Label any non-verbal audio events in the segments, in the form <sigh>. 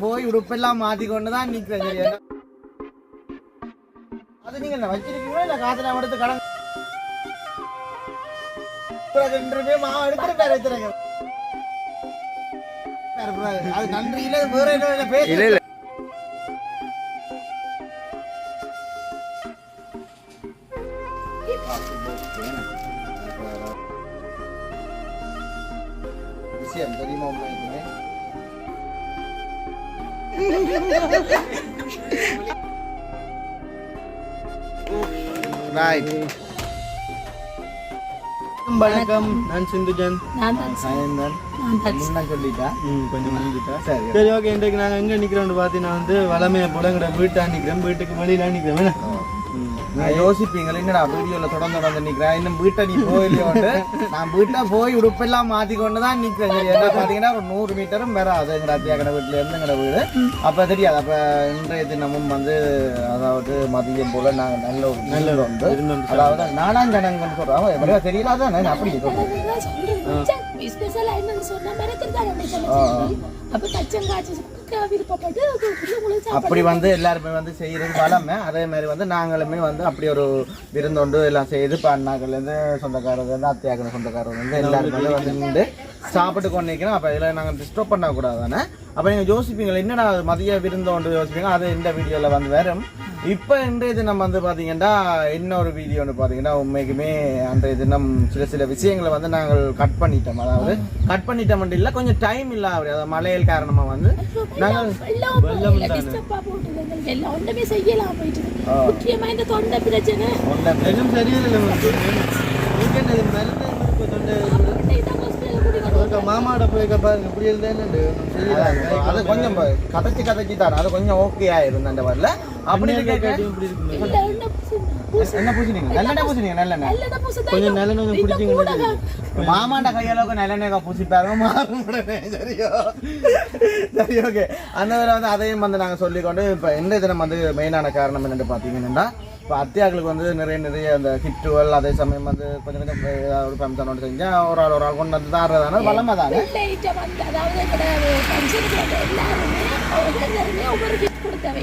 போய் உடுப்பெல்லாம் மாத்தி கொண்டு தான் நிக்கிறேன் சரியா? அது நீங்க என்ன வச்சிருக்கீங்களா? இல்ல காத்துல எடுத்து கடன் ரெண்டு ரூபாய் எடுத்துட்டு பேர் அது நன்றி இல்ல வேற என்ன பேச ரைட் வணக்கம். நான் சிந்துஜன். நான் தான் சாயந்தன் நான் சொல்லிட்டா? கொஞ்சம் முடிஞ்சுட்டா சரி. சரி ஓகே இன்றைக்கு நாங்கள் எங்கே நிற்கிறோம்னு பார்த்தீங்கன்னா வந்து வளமையை புடங்கிற வீட்டா நிற்கிறோம் வீட்டுக்கு வெளியில நிற்கிறோம் நான் யோசிப்பீங்களா என்னடா வீடியோல தொடர்ந்து தொடர்ந்து நிக்கிறேன் இன்னும் வீட்டை நீ போயிலையோண்டு நான் வீட்டை போய் உடுப்பெல்லாம் மாத்தி கொண்டு தான் நிக்கிறேன். சரி என்ன பாத்தீங்கன்னா ஒரு நூறு மீட்டரும் வராது எங்கட அத்தியா கடை வீட்டுல இருந்து எங்கட வீடு. அப்ப தெரியாது. அப்ப இன்றைய தினமும் வந்து அதாவது மதியம் போல நாங்க நல்ல ஒரு நல்ல வந்து அதாவது நாலாம் ஜனங்கன்னு சொல்றோம் எப்படியா தெரியல அதான் அப்படி சொல்றேன். ஸ்பெஷலா சொன்னா அப்ப கச்சம் காய்ச்சி அப்படி வந்து எல்லாருமே வந்து செய்யறது வளமை. அதே மாதிரி வந்து நாங்களுமே வந்து அப்படி ஒரு விருந்தொண்டு எல்லாம் செய்து இப்போ அண்ணாக்கள்லேருந்து சொந்தக்காரங்க இருந்து அத்தையாக்கிற சொந்தக்காரங்க வந்து எல்லாருமே வந்து நின்று சாப்பிட்டு கொண்டு நிற்கிறோம் அப்போ இதில் நாங்கள் டிஸ்டர்ப் பண்ணக்கூடாது தானே அப்போ நீங்கள் யோசிப்பீங்களா என்னடா மதிய விருந்தோண்டு யோசிப்பீங்க? அது இந்த வீடியோவில் வந்து வரும். இப்போ இன்றைய தினம் வந்து பார்த்தீங்கன்னா இன்னொரு வீடியோன்னு பார்த்தீங்கன்னா உண்மைக்குமே அன்றைய தினம் சில சில விஷயங்களை வந்து நாங்கள் கட் பண்ணிட்டோம். அதாவது கட் பண்ணிட்டோம் இல்லை கொஞ்சம் டைம் இல்லை அப்படி அதாவது மழையல் காரணமாக வந்து நாங்கள் வெள்ளம் ஒன்றுமே செய்யலாம் இந்த தொண்டை பிரச்சனை. ஒன்றை இன்னும் சரியில்லை மருந்து கூட்டிட்டு மாமாட போய் பாருங்க இப்படி இருந்தேன்னு அது கொஞ்சம் ப- கதைச்சு கதைச்சு தான் அது கொஞ்சம் ஓகே ஆயிருந்த அந்த வரல. அப்படி என்ன பூசு என்ன பூசினீங்க? நல்லெண்ணெய் பூசினீங்க நல்லெண்ணெய். கொஞ்சம் நல்லெண்ணெய் பிடிச்சிங்க மாமாண்ட கையளவுக்கு நல்லெண்ணெய் பூசிப்பாருங்க மாறும் உடனே சரியோ? சரி ஓகே அந்த வேலை வந்து அதையும் வந்து நாங்கள் சொல்லிக்கொண்டு இப்போ இந்த தினம் வந்து மெயினான காரணம் என்னென்னு பார்த்தீங்கன்னா இப்போ அத்தியாக்களுக்கு வந்து நிறைய நிறைய அந்த கிட்டுவல் அதே சமயம் வந்து கொஞ்சம் கொஞ்சம் ஏதாவது ஒரு ஃபங்க்ஷன் ஒன்று செஞ்சால் ஒரு ஆள் ஒரு ஆள் கொண்டு வந்து வளமை தானே கொடுத்தவை.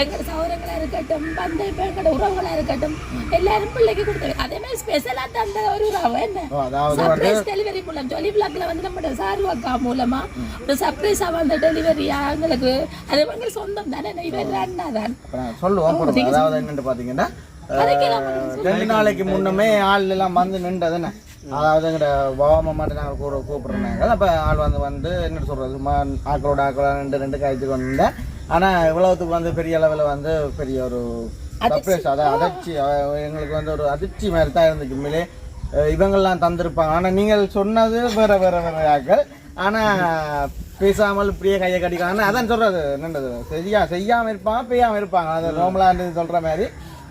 எங்க சௌரங்களா இருக்கட்டும் வந்து இப்போ எங்கட உறவுகளா இருக்கட்டும் எல்லாரும் பிள்ளைக்கு கொடுத்தவை. அதே மாதிரி ஸ்பெஷலா தந்த ஒரு உறவு என்ன? ஓ, அதாவது வந்து சர்ப்ரைஸ் டெலிவரி மூலம் ஜொலி பிளாக்ல வந்து நம்மளோட சாரு அக்கா மூலமா ஒரு சர்ப்ரைஸா வந்த டெலிவரியா எங்களுக்கு அது எங்களுக்கு சொந்தம் தானே இவர் அண்ணா தான். சொல்லுவோம். அதாவது என்னன்னு பாத்தீங்கன்னா அஹ், ரெண்டு நாளைக்கு முன்னமே ஆள் எல்லாம் வந்து நின்றதுன்னு அதாவது எங்கட பாவமா மட்டும் நாங்கள் கூட கூப்பிடுறாங்க. அப்ப ஆள் வந்து வந்து என்ன சொல்றது? ம- ஆக்களோட ஆக்களோட ரெண்டு ரெண்டு காய்ச்சி கொண்டு ஆனா இவ்வளவுத்துக்கு வந்து பெரிய அளவில் வந்து பெரிய ஒரு சர்ப்ரைஸ் அதான் அதிர்ச்சி. எங்களுக்கு வந்து ஒரு அதிர்ச்சி மாதிரி தான் இருந்துச்சு உண்மையிலே. இவங்கெல்லாம் தந்திருப்பாங்க. ஆனா நீங்கள் சொன்னது வேற வேற வேற ஆக்கள். ஆனா பேசாமல் இப்படியே கையை கடிக்காங்க அதான் சொல்றது. என்னது? சரியா செய்யாம இருப்பாங்க பெய்யாம இருப்பாங்க. அது ரோமலாண்டு சொல்ற மாதிரி.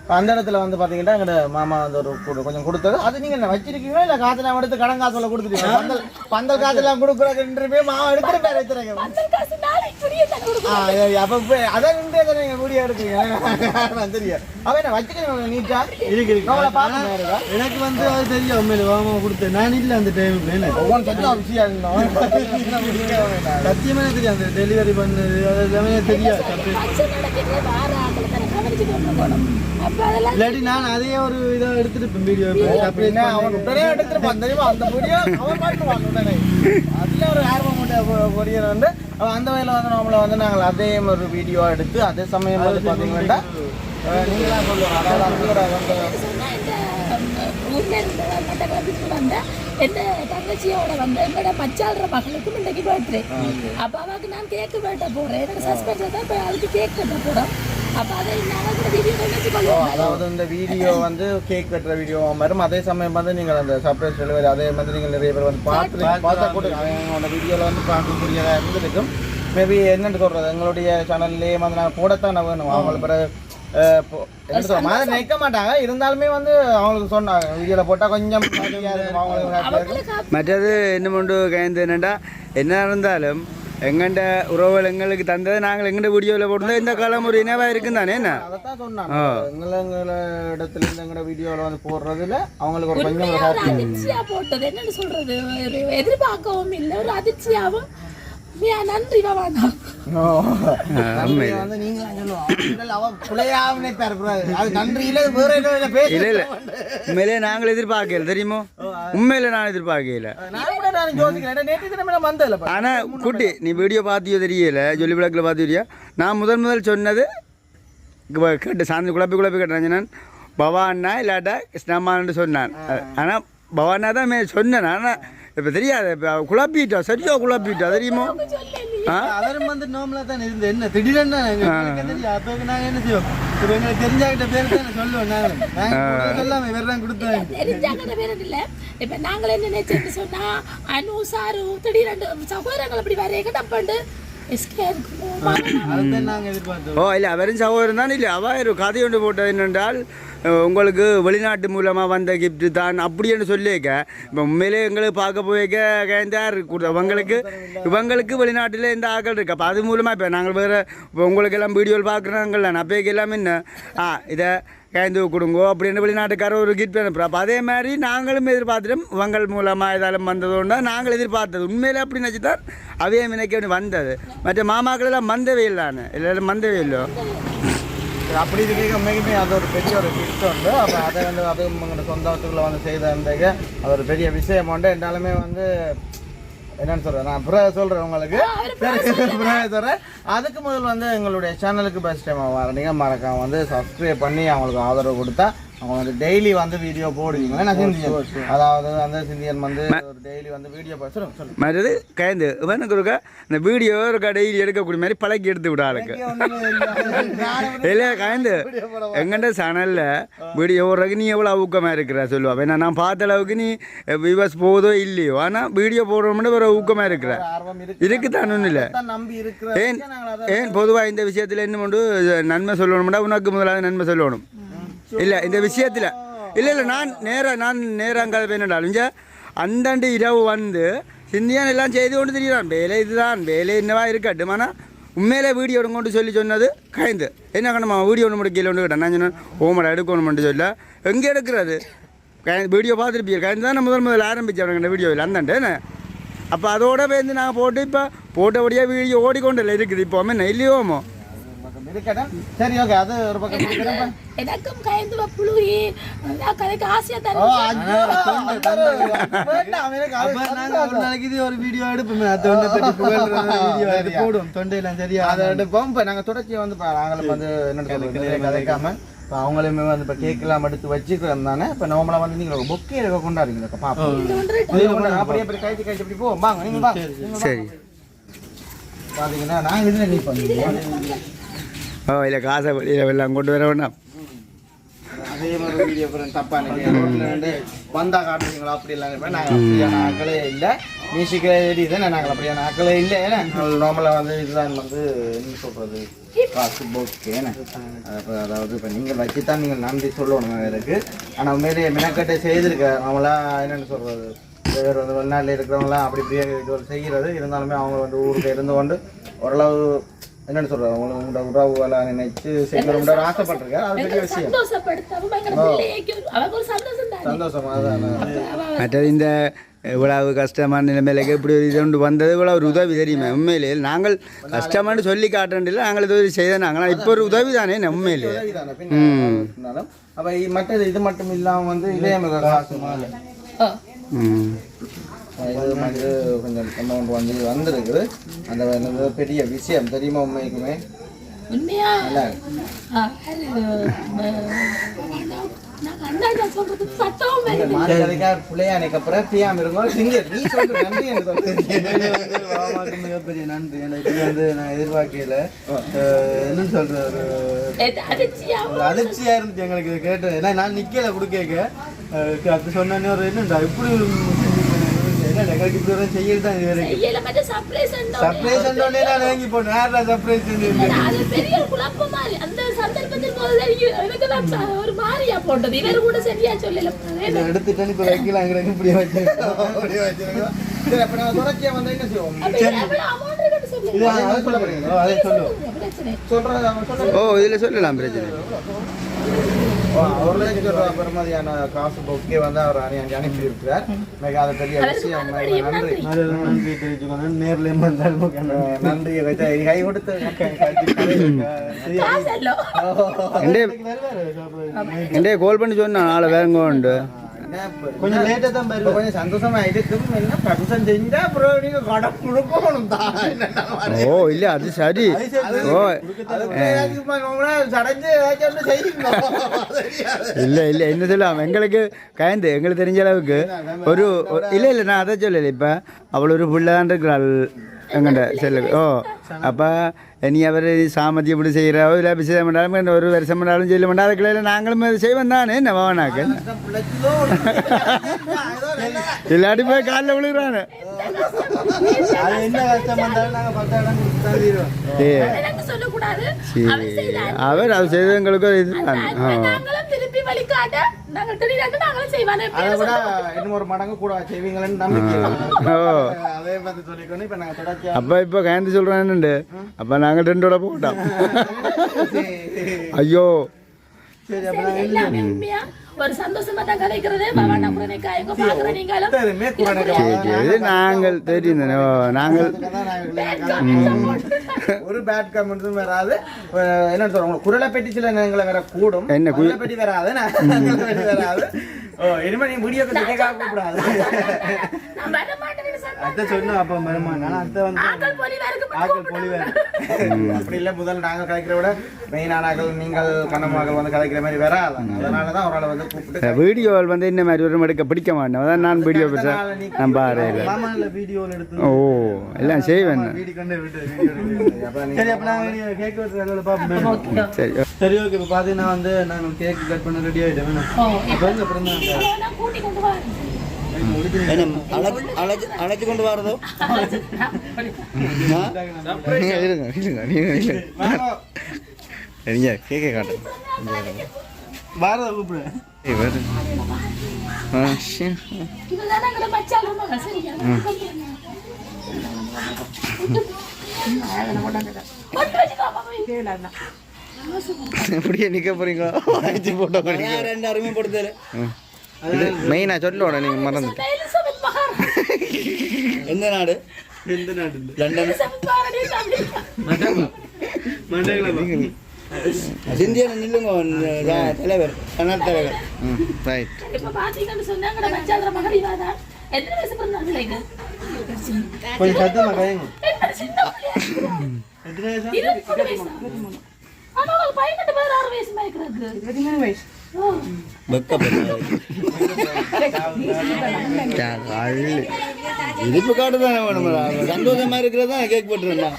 அந்த இடத்துல வந்து பாத்தீங்கன்னா எங்க மாமா வந்து ஒரு கொஞ்சம் கொடுத்தது. அது நீங்க என்ன வச்சிருக்கீங்களா? இல்ல காத்துல எடுத்து கடன் காசுல கொடுத்துட்டீங்க பந்தல் பந்தல் ரெண்டு ரூபாய் மாமா எடுத்துட்டு ஏய், அப்ப அதான் நின்றே தானே நீங்க வீடியோ தெரியும் அவன் என்ன வச்சுக்கிறீங்க நீட்டா? இருக்கு இருக்கு. எனக்கு வந்து அது தெரியும். உண்மையில வாமா கொடுத்தேன் நான் இல்லை அந்த டைமுக்கு என்ன? ஒவ்வொரு கொஞ்சம் விஷயம் சத்தியமா தெரியும் அந்த டெலிவரி பண்ணது அது எல்லாமே தெரியாது கொண்டு அப்ப அதெல்லாம் இல்லாட்டி நான் அதையே ஒரு இதாக எடுத்துருப்பேன் வீடியோ அப்படின்னா அவன் உடனே எடுத்துருப்பான். தெரியுமா? அந்த பொடியோ அவன் மாட்டுவான் உடனே. அதுல ஒரு ஆர்வம் உண்டு பொடியர் வந்து அந்த வகையில் வந்து நம்மள வந்து நாங்கள் அதே ஒரு வீடியோ எடுத்து அதே சமயம் வந்து பார்த்தீங்கன்னா நீங்களாம் சொல்லுவோம் அதாவது வந்த எந்த தங்கச்சியோட வந்த எங்களோட பச்சாடுற மகளுக்கும் இன்னைக்கு பர்த்டே அப்ப அவக்கு நான் கேக்கு வெட்ட போறேன். எனக்கு சஸ்பெண்ட்ல தான் அதுக்கு கேக் வெட்ட போறோம். அதாவது இந்த வீடியோ வந்து கேக் வெட்டுற வீடியோ வரும் அதே சமயம் வந்து நீங்கள் அந்த சர்ப்ரைஸ் டெலிவரி அதே மாதிரி நீங்கள் நிறைய பேர் வந்து பார்த்து பார்த்தா கூட அவங்களோட வீடியோவில் வந்து பார்க்கக்கூடியதாக இருந்திருக்கும். மேபி என்னன்னு சொல்றது? எங்களுடைய சேனல்லே வந்து நாங்கள் போடத்தான் வேணும். அவங்கள பிறகு நினைக்க மாட்டாங்க. இருந்தாலுமே வந்து அவங்களுக்கு சொன்னாங்க. வீடியோவில் போட்டால் கொஞ்சம் மற்றது என்ன கொண்டு கைந்து என்னடா என்ன இருந்தாலும் எங்கண்ட உறவுகள் எங்களுக்கு தந்தது நாங்கள் எங்கண்ட வீடியோவில் போட்டு இந்த காலம் ஒரு இனவாக இருக்கும் தானே என்ன? அதைத்தான் சொன்னாங்க. எங்களை எங்களை இடத்துல இருந்து எங்களோட வீடியோவில் வந்து போடுறதுல அவங்களுக்கு ஒரு கொஞ்சம் ஒரு ஒரு அதிர்ச்சியா போட்டது. என்னன்னு சொல்றது? ஒரு எதிர்பார்க்கவும் இல்லை. ஒரு அதிர்ச்சியாவும் மியா நன்றி பேசி இல்ல இல்ல. உண்மையிலே நாங்கள் எதிர்பார்க்கல தெரியுமோ? உண்மையில நான் எதிர்பார்க்கல. ஆனா குட்டி நீ வீடியோ பார்த்தியோ தெரியல? ஜொலி விளக்கில் பார்த்துறியா நான் முதல் முதல் சொன்னது கேட்டு சாந்தி குழப்பி குழப்பி கேட்டேன் நான் பவானா இல்லாட்டா கிருஷ்ணம்மான்னு சொன்னான். ஆனா பவானா தான் மே சொன்னேன். ஆனா இப்போ தெரியாது. இப்போ குழப்பிட்டா சரியா குழப்பிட்டா தெரியுமோ? ஆ? அவரும் வந்து நார்மலா தான் இருந்து. என்ன திடீர்னு அப்போ நாங்க என்ன செய்வோம்? இப்போ எங்களுக்கு தெரிஞ்சாக்கிட்ட பேர் தான் சொல்லுவோம் நாங்க. நாங்க கூட சொல்லாம வேற தான் கொடுத்தோம் இப்ப நாங்களே என்ன நினைச்சேன்னு சொன்னா அனு சாரு திடீர்னு சகோதரங்கள் அப்படி வரைய டப்பாண்டு எஸ்கே அதுதான் நாங்க எதிர்பார்த்தோம். ஓ இல்லை அவரும் சகோதரன் தான் இல்லை அவ ஒரு கதை ஒன்று போட்டது என்னென்றால் உங்களுக்கு வெளிநாட்டு மூலமாக வந்த கிஃப்ட் தான் அப்படின்னு சொல்லியிருக்க இப்போ உண்மையிலே எங்களுக்கு பார்க்க போயிருக்க கேந்தார். இவங்களுக்கு இவங்களுக்கு வெளிநாட்டில் இந்த ஆக்கள் இருக்கு. அப்போ அது மூலமாக இப்போ நாங்கள் வேறு இப்போ உங்களுக்கு எல்லாம் வீடியோவில் பார்க்குறாங்கல்ல அப்போக்கு எல்லாம் என்ன? ஆ இதை கேந்து கொடுங்கோ அப்படின்னு வெளிநாட்டுக்காரர் ஒரு கிஃப்ட் அனுப்புகிறோம் அப்போ அதே மாதிரி நாங்களும் எதிர்பார்த்துட்டோம். இவங்கள் மூலமாக ஏதாலும் வந்ததுண்டா நாங்கள் எதிர்பார்த்தது. உண்மையிலே அப்படி நினச்சி தான் அவைய வந்தது. மற்ற மாமாக்கள் எல்லாம் வந்தவே இல்லான்னு. எல்லாரும் வந்தவே அப்படி இருக்க உண்மைக்குமே அது ஒரு பெரிய ஒரு கிஃப்ட் உண்டு. அப்போ அதை வந்து அது உங்களோட சொந்தத்துக்குள்ள வந்து செய்த இருந்தீங்க அது ஒரு பெரிய விஷயம் உண்டு. என்னாலுமே வந்து என்னன்னு சொல்றேன் நான் பிறகு சொல்றேன் உங்களுக்கு. பிறகு அதுக்கு முதல் வந்து எங்களுடைய சேனலுக்கு பெஸ்ட் டைம் வரீங்க மறக்காம வந்து சப்ஸ்கிரைப் பண்ணி அவங்களுக்கு ஆதரவு கொடுத்தா அவங்க டெய்லி வந்து வீடியோ போடுவீங்களா? நான் சிந்தியன்? அதாவது அந்த சிந்தியன் வந்து ஒரு டெய்லி வந்து வீடியோ சொல்லுங்க சொல்லுங்க. மற்றது கயந்து இவனுக்கு இருக்கா இந்த வீடியோ இருக்கா டெய்லி எடுக்கக்கூடிய மாதிரி பழக்கி எடுத்து விட ஆளுக்கு. <laughs> இல்லை. கயந்து? எங்கண்ட சேனலில் வீடியோ ஓடுறதுக்கு நீ எவ்வளோ ஊக்கமாக இருக்கிற சொல்லுவா. ஏன்னா நான் பார்த்த அளவுக்கு நீ வியூவர்ஸ் போதோ இல்லையோ ஆனால் வீடியோ போடுறோம்னு ஒரு ஊக்கமாக இருக்கிற. இருக்கு இருக்குதான் ஒன்றும் இல்லை. தான் ஏன் ஏன் பொதுவாக இந்த விஷயத்தில் என்ன உண்டு நன்மை சொல்லணும்னா உனக்கு முதலாவது நன்மை சொல்லணும். இல்லை இந்த விஷயத்தில் இல்லை இல்லை நான் நேராக நான் நேராக அங்கே வேணுண்டாலும் அந்தாண்டு இரவு வந்து சிந்தியான் எல்லாம் செய்து கொண்டு திரிகிறான் வேலை இதுதான் வேலை என்னவா இருக்கட்டும் ஆனால் உண்மையிலே வீடியோ கொண்டு சொல்லி சொன்னது கைந்து என்ன கண்ணம்மா வீடியோ ஒன்று கீழே ஒன்று கேட்டேன் நான் சொன்னேன் ஓமடா எடுக்கணும்னு சொல்ல எங்கே எடுக்கிறது கை வீடியோ பார்த்துருப்பீங்க கைந்து தான் முதல் முதல்ல வீடியோ இல்லை அந்தாண்டு என்ன அப்போ அதோட பேருந்து நாங்கள் போட்டு இப்போ போட்டபடியாக வீடியோ ஓடிக்கொண்டு இல்லை இருக்குது இப்போ என்ன இல்லையோமோ இருக்கட்டும் சரி ஓகே அது ஒரு பக்கம் எனக்கும் கயந்து புழுகி நான் கதைக்கு ஆசையா தரேன். ஒரு வீடியோ எடுப்போமே. <laughs> போடுவோம் தொண்டையெல்லாம் சரியா அதை எடுப்போம். இப்போ நாங்கள் தொடர்ச்சியாக வந்து நாங்களும் வந்து என்ன கதைக்காம இப்போ அவங்களுமே வந்து இப்போ கேக்கெல்லாம் எடுத்து வச்சுக்கிறோம் தானே. இப்போ நார்மலாக வந்து நீங்கள் பொக்கே இருக்க கொண்டாடுறீங்க. பாப்போம். அப்படியே அப்படி கழிச்சு கழிச்சு அப்படி போவோம். வாங்க நீங்கள் வாங்க. நீங்க சரி. பார்த்தீங்கன்னா நான் இதில் நீ பண்ணுவோம் ஓ இல்லை காசை வெளியில் எல்லாம் கொண்டு வர வேண்டாம் அதே மாதிரி அப்புறம் தப்பா நினைக்கிறேன் வந்து வந்தா காட்டுறீங்களா அப்படி எல்லாம் நாங்கள் அப்படியான ஆக்களே இல்லை மியூசிக்கே ரெடி தானே நாங்கள் அப்படியான ஆக்களே இல்லை ஏன்னா நார்மலாக வந்து இதுதான் வந்து என்ன சொல்கிறது காசு போக்கு ஏன்னா அதாவது இப்போ நீங்கள் வச்சு தான் நீங்கள் நன்றி சொல்லணும் எனக்கு ஆனால் உண்மையிலேயே மினக்கட்டை செய்திருக்க அவங்களா என்னென்னு சொல்கிறது வேறு வந்து வெளிநாட்டில் இருக்கிறவங்களாம் அப்படி இப்படியே இது செய்கிறது இருந்தாலுமே அவங்க வந்து ஊருக்கு இருந்து கொண்டு ஓரளவு என்னென்னு சொல்றது அவங்களுக்கு உங்களோட உறவுகளை நினைச்சு செய்யணும்ன்ற ஒரு ஆசைப்பட்டிருக்காரு. அது பெரிய விஷயம். சந்தோஷம் தான். சந்தோஷமா தான் மற்றது இந்த இவ்வளவு கஷ்டமான நிலைமையில இப்படி ஒரு இது கொண்டு வந்தது இவ்வளோ ஒரு உதவி தெரியுமா? உண்மையிலே நாங்கள் கஷ்டமானு சொல்லி காட்டுறதில்ல நாங்கள் இது செய்த நாங்கள். இப்போ ஒரு உதவி தானே உண்மையிலே இருந்தாலும் அப்ப மற்றது இது மட்டும் இல்லாம வந்து மாலை ம். இது வந்து கொஞ்சம் அமௌண்ட் வந்து வந்திருக்குது. அந்த பெரிய விஷயம் தெரியுமா உண்மைக்குமே? உண்மையா? சொல்றது. மாதிரி மிகப்பெரிய நன்றி எனக்கு <laughs> வந்து நான் எதிர்பார்க்கல. என்ன சொல்ற ஒரு இது அதிர்ச்சியா இருந்துச்சு எங்களுக்கு இது கேட்டு ஏன்னா நான் நிக்கல கொடுக்க அது சொன்னோன்னே ஒரு என்னடா இப்படி என்ன எங்களுக்கு இப்படி ஒரு செய்யறது தான் இது வரைக்கும்? செய்யல மட்டும் சர்ப்ரைஸ் சர்ப்ரைஸ் சொன்னோடனே நான் வாங்கி போட்டேன். யாரா சர்ப்ரைஸ் அது பெரிய குழப்பமா இருக்கு. அந்த சந்தர்ப்பத்தில் போது தெரியும். எனக்கு தான் ச- ஒரு மாதிரியா போட்டது. இவர் கூட சரியா சொல்லல. இதை எடுத்துட்டேன்னு இப்போ வைக்கலாம். எங்களுக்கு இப்படி வச்சு அப்படியே வச்சிருக்கோம். சரி அப்ப நான் தொடர்ச்சியா வந்து என்ன செய்வோம்? அப்ப இது எவ்வளவு amount இருக்குன்னு சொல்லுங்க. இது அதை சொல்ல போறீங்களா? அதை சொல்லுவோம் பிரச்சனை. சொல்றது அவன் சொல்ல ஓ இதில் சொல்லலாம் பிரச்சனை. ஒரு லட்சம் ரூபாய் பெறுமதியான காசு பொக்கி வந்து அவர் அனுப்பி அனுப்பி இருக்கிறார் மிக அது பெரிய விஷயம். நன்றி. நன்றி. தெரிவிச்சுக்கணும் நேர்ல நன்றி. கை கொடுத்து <laughs> என்டே கோல் பண்ணி சொன்னா நாளை வேற உண்டு கொஞ்சம் லேட்டா தான் இப்ப கொஞ்சம் சந்தோஷமா இருக்கும் என்ன பர்மிஷன் செஞ்சா அப்புறம் நீங்க கடன் கொடுக்கணும் தான் ஓ இல்ல அது சரி ஓ சடைஞ்சு ஏதாச்சும் இல்ல இல்ல என்ன சொல்லலாம் எங்களுக்கு கயந்து எங்களுக்கு தெரிஞ்ச அளவுக்கு ஒரு ஒரு- இல்ல இல்ல நான் அதை சொல்லல இப்ப அவள் ஒரு பிள்ளை தான் இருக்கிறாள் எங்கண்ட செல்லு ஓ அப்ப இனி அவர் சாமதி இப்படி செய்கிறாவோ இல்லை அபிஷேகம் பண்ணாலும் ஒரு வருஷம் பண்ணாலும் செய்ய மாட்டா அதுக்குள்ள நாங்களும் செய்வோம் தானே என்ன பவனாக்கு இல்லாட்டி போய் காலில் விழுகிறானு ஏ சொல்லக்கூடாது. அவர் அது செய்தவங்களுக்கு இதுதான் திருப்பி வழிகாட்ட நாங்கள் தெரியாத நாங்களும் செய்வானே அதை விட இன்னும் ஒரு மடங்கு கூட செய்வீங்களேன்னு நம்பிக்கை. ஓ அதே பார்த்து சொல்லிக்கணும். இப்ப நாங்க தொடர்ச்சியா அப்போ இப்போ கயந்து சொல்கிறேன்னு அப்போ நாங்கள் ரெண்டோட போட்டோம் ஐயோ. சரி அப்ப ஒரு சந்தோஷமா தான் கதைக்கிறதே. பவானா குரனைக்கா எங்க பாக்குற நீங்களும்? நாங்கள் தெரியும் நாங்கள் ஒரு பேட் கமெண்ட்ஸும் வராது. என்ன சொல்றோம் குரலை பெட்டி சில நேரங்களை வேற கூடும் என்ன குரலை பெட்டி வராது. வராது. இனிமே நீ வீடியோ கேட்க கூடாது நான் வர மாட்டேன்னு சொன்னா அத்தை சொன்னா அப்ப வருமானம். ஆனா அத்தை வந்து ஆக்கள் போலி வேறுக்கு ஆக்கள் பொலி வேற. அப்படி இல்ல முதல்ல நாங்க கதைக்கிற விட மெயினானாக்கள் நீங்கள் கண்ணமாக்கள் வந்து கதைக்கிற மாதிரி வராது அதனாலதான் அவரால் வந்து கூப்பிட்டு வீடியோவில் வந்து இந்த மாதிரி ஒரு எடுக்க பிடிக்க மாட்டேன். அதான் நான் வீடியோ பேச நான் பாரு வீடியோல எடுத்து ஓ எல்லாம் செய்வேன் வீடியோ கொண்டு விட்டு வீடியோ சரி அப்ப நாங்க கேக் வெட்டுறதுல பாப்போம் சரி சரி ஓகே இப்போ பார்த்தீங்கன்னா வந்து நான் கேக் கட் பண்ண ரெடி ஆகிட்டேன் அப்புறம் தான். அழைச்சி கொண்டு வரதோ? <laughs> இருங்க இருங்க நீங்க நீங்க கேட்க காட்டுங்க பாரத கூப்பிடு. இப்படியே நிக்க போறீங்களா? போட்டோ ரெண்டு அறிமுகப்படுத்தல மெயினா சொல்லணும் நீங்க மறந்து எலிசபெத் மகாராணி எந்த நாடு? எந்த நாட்டு லண்டன். சிந்தியன் நில்லுங்க தலைவர் ரைட் இப்ப எத்தனை வயசு கொஞ்சம்? எத்தனை வயசா? ஆனா அவங்களுக்கு பதினெட்டு பதினாறு வயசு மயக்கிறது ஓ. இனிப்பு காட்டு தானே வேணும் சந்தோஷமா இருக்கிறதா கேக் போட்டுருந்தா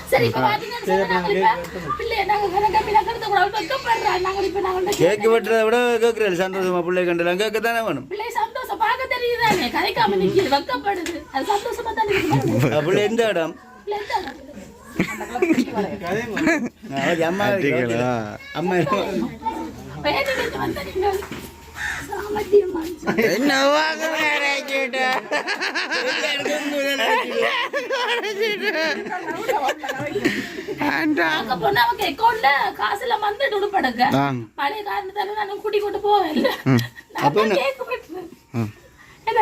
கேக் வெட்டுறத விட கேட்குறேன் சந்தோஷமா பிள்ளை கண்டலாம். கேட்க தானே வேணும். தான் பிள்ளை எந்த இடம்? பிள்ளை எந்த அவருக்கு அம்மா இருக்கு. அம்மா பேருக்கு வந்த நீங்கள் சாமர்த்தியமா என்ன அங்க போனா அவங்க அக்கௌண்ட்ல காசு எல்லாம் வந்துட்டு உடுப்படுங்க பழைய காரணத்தால நான் கூட்டி கொண்டு போவேன் இல்ல நான் கேக் வெட்டுறேன் என்ன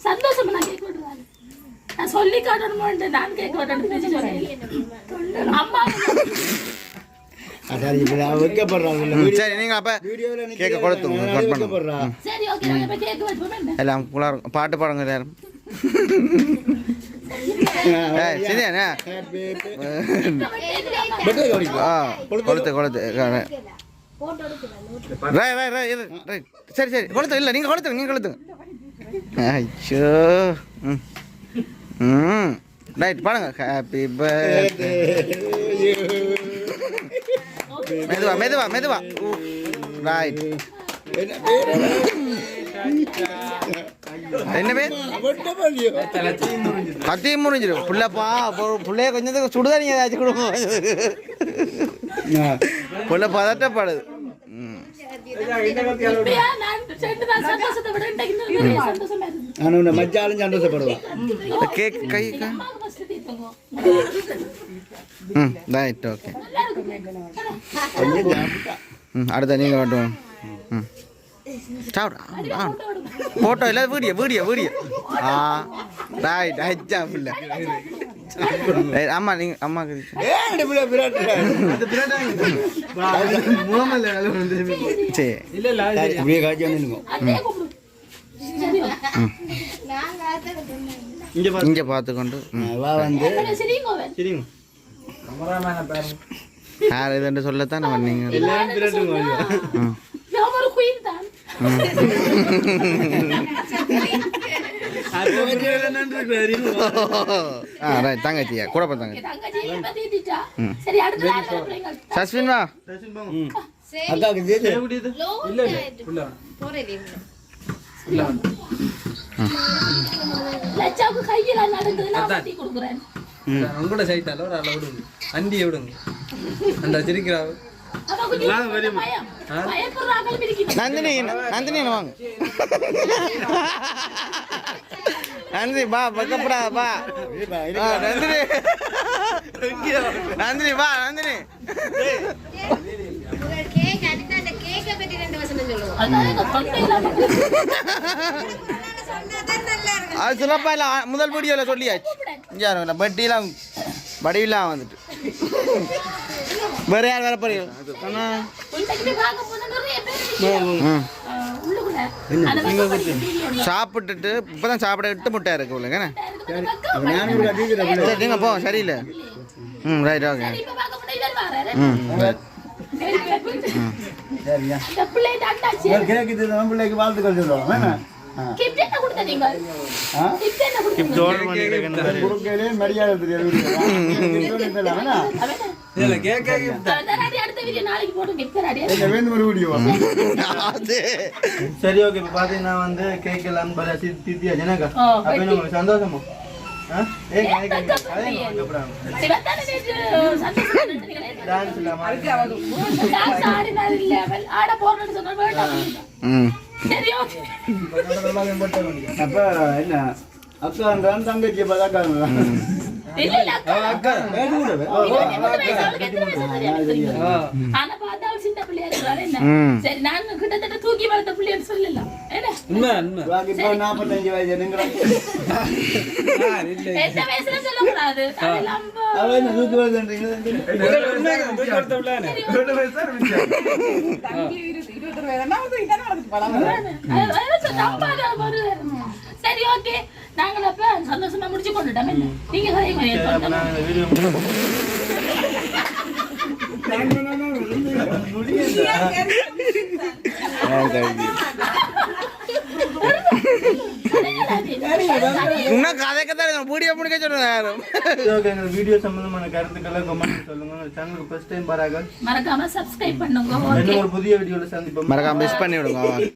சந்தோஷமா நான் கேக் வெட்டுறேன் நான் சொல்லி காட்டணுமோன்ட்டு நான் வெட்டணும் சொன்னேன் அம்மா. சரி இப்போ நான் வைக்கப்படுறாங்க சரி நீங்க அப்ப கேக்க கொடுத்துங்க கட் பண்ணுங்க சரி ஓகே நாங்க இப்ப கேக் வெட்டுவோம் என்ன? எல்லாம் எல்லாரும் பாட்டு பாடுங்க எல்லாரும். சரி சரி. கொளுத்து இல்லை நீங்கள் கொளுத்துங்க நீங்கள் கொளுத்துங்க. ஐயோ. ம். ம். ரைட் பாடுங்க ஹாப்பி பர்த்டே மெதுவா மெதுவா மெதுவா. ரைட் என்ன பேர்? கத்தியும் முடிஞ்சிடும். புள்ளப்பா புள்ளைய கொஞ்சம் சுடுதண்ணி ஏதாச்சும் கொடுங்க. புள்ள பதட்டப்படுது ம். நான் உன்னை மஜ்ஜாலும் சந்தோஷப்படுவான் கேக் கை. ம் ரைட் ஓகே ம் அடுத்த நீங்கள் காட்டுவோம் ம் சாப்பிடு ஃபோட்டோ இல்லை வீடியோ வீடியோ வீடியோ ஆ ரைட் ஐச்சா பிள்ளை அம்மா நீங்கள் அம்மாக்கு ஏன் இங்க பாரு. இங்கே பார்த்துக்கொண்டு யார் இதுன்னு சொல்லத்தான் ரைட் தங்கச்சியா? கூட பா தங்கச்சி. தங்கச்சி பத்திட்டா சரி அடுத்த நாள் பிள்ளைங்க சஸ்வின் வா. அக்காவுக்கு லட்சாவுக்கு கையில நடக்குது நான் கட்டி கொடுக்குறேன். உங்களோட சைட்டால ஒரு ஆளை விடுங்க. அண்டியை விடுங்க. அந்த நந்தினி நந்தினி வாங்க? நந்தினி பா பக்கப்படா பா நந்தினி. நந்தினி வா நந்தினி கேக் அடுத்து அந்த கேக்கை பற்றி ரெண்டு வசனம் சொல்லுவோம் அதான் எங்க தொண்டையில சொன்னாதான் நல்லா இருக்கும் அது சிறப்பா இல்லை முதல் வீடியோவில் சொல்லியாச்சு. இங்கே பட்டியெல்லாம் வடிவெல்லாம் வந்துட்டு. வேற யார் வர போறீங்க? ம் சாப்பிட்டுட்டு இப்பதான் சாப்பிட எட்டு முட்டை இருக்கு இல்லைங்க ஞானூர் கட்டிட்டு சரி நீங்க போ சரியில்லை. ம் ரைட் ஓகே வாரேன் ம். சரியா? கிழக்கு நம்ம பிள்ளைக்கு வாழ்த்துக்கள் சொல்லுவோம். என்ன? குறுக்கையிலே மரியாதை தெரியாது <laughs> இல்ல அது. சரி ஓகே. இப்போ பார்த்தீங்கன்னா வந்து கேக் எல்லாம் தித்தியா ஜனகா ஆ, அப்போ சந்தோஷமா? <laughs> <laughs> அப்ப என்ன அக்கான்றான் தங்கச்சி பார்த்தா ஆனா பார்த்தா அவள் சின்ன பிள்ளையா இருக்கிறாள் என்ன ம். சரி நான் கிட்டத்தட்ட தூக்கி வளர்த்த பிள்ளைன்னு சொல்லலாம் என்ன உண்மை உண்மை இப்போ நாற்பத்தஞ்சு வயசு நீங்களா எந்த வயசுல சொல்லக்கூடாது அதெல்லாம் அவ ஓகே நாங்கள் அப்ப சந்தோஷமா முடிச்சு கொண்டுட்டோம். என்ன? நீங்க வீடியோ முடிக்க சொல்லுங்க யாரும். வீடியோ சம்பந்தமான கருத்துக்களை கமெண்ட் சொல்லுங்க. சேனலுக்கு ஃபர்ஸ்ட் டைம் பாராக மறக்காம சப்ஸ்கிரைப் பண்ணுங்க. ஒரு புதிய வீடியோல சந்திப்போம். மறக்காம மிஸ் பண்ணி விடுங்க